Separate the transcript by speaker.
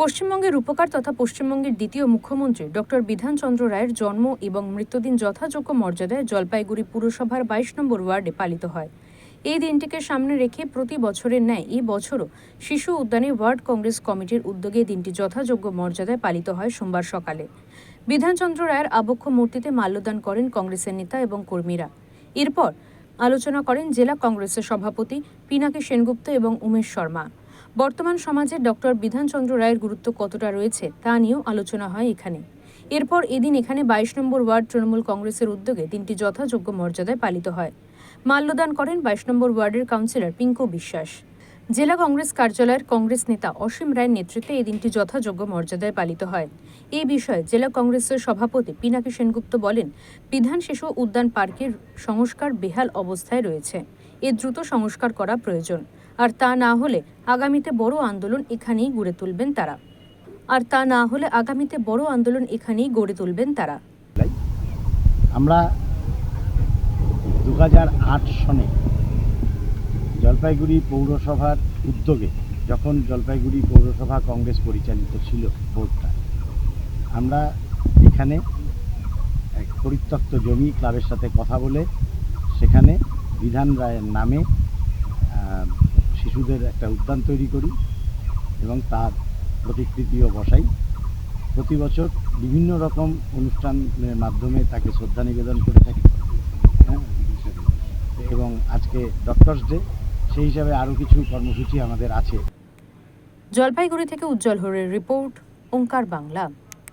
Speaker 1: পশ্চিমবঙ্গের রূপকার তথা পশ্চিমবঙ্গের দ্বিতীয় মুখ্যমন্ত্রী ডক্টর বিধানচন্দ্র রায়ের জন্ম এবং মৃত্যুদিন যথাযোগ্য মর্যাদায় জলপাইগুড়ি পুরসভার বাইশ নম্বর ওয়ার্ডে পালিত হয়। এই দিনটিকে সামনে রেখে প্রতি বছরের ন্যায় এই বছরও শিশু উদ্যানে ওয়ার্ড কংগ্রেস কমিটির উদ্যোগে দিনটি যথাযোগ্য মর্যাদায় পালিত হয় সোমবার সকালে। বিধানচন্দ্র রায়ের আবক্ষ মূর্তিতে মাল্যদান করেন কংগ্রেসের নেতা এবং কর্মীরা। এরপর আলোচনা করেন জেলা কংগ্রেসের সভাপতি পিনাকি সেনগুপ্ত এবং উমেশ শর্মা। বর্তমান সমাজে ডক্টর বিধানচন্দ্র রায়ের গুরুত্ব কতটা রয়েছে তা নিয়েও আলোচনা হয় এখানে। এরপর এদিন এখানে বাইশ নম্বর ওয়ার্ড তৃণমূল কংগ্রেসের উদ্যোগে তিনটি যথাযোগ্য মর্যাদায় পালিত হয়। মাল্যদান করেন বাইশ নম্বর ওয়ার্ডের কাউন্সিলর পিঙ্কু বিশ্বাস। জেলা কংগ্রেস কার্যালয়ের কংগ্রেস নেতা অসীম রায়ের নেতৃত্বে এই দিনটি যথাযোগ্য মর্যাদায় পালিত হয়। এই বিষয়ে জেলা কংগ্রেসের সভাপতি পিনাকি সেনগুপ্ত বলেন, বিধান শিশু উদ্যান পার্কের সংস্কার বেহাল অবস্থায় রয়েছে। এর দ্রুত সংস্কার করা প্রয়োজন। আর তা না হলে আগামীতে বড় আন্দোলন এখানেই গড়ে তুলবেন তারা। আর তা না হলে আগামীতে বড় আন্দোলন এখানেই গড়ে তুলবেন তারা।
Speaker 2: আমরা দু হাজার আট সনে জলপাইগুড়ি পৌরসভার উদ্যোগে যখন জলপাইগুড়ি পৌরসভা কংগ্রেস পরিচালিত ছিল বোর্ডটা আমরা এখানে এক পরিত্যক্ত জমি ক্লাবের সাথে কথা বলে সেখানে বিধান রায়ের নামে শিশুদের একটা উদ্যান তৈরি করি এবং তার প্রতিকৃতিও বসাই। প্রতি বছর বিভিন্ন রকম অনুষ্ঠানের মাধ্যমে তাকে শ্রদ্ধা নিবেদন করে থাকি। হ্যাঁ? এবং আজকে ডক্টরস ডে সেই হিসাবে আরও কিছু কর্মসূচি আমাদের আছে।
Speaker 1: জলপাইগুড়ি থেকে উজ্জ্বল হরের রিপোর্ট ওঙ্কার বাংলা।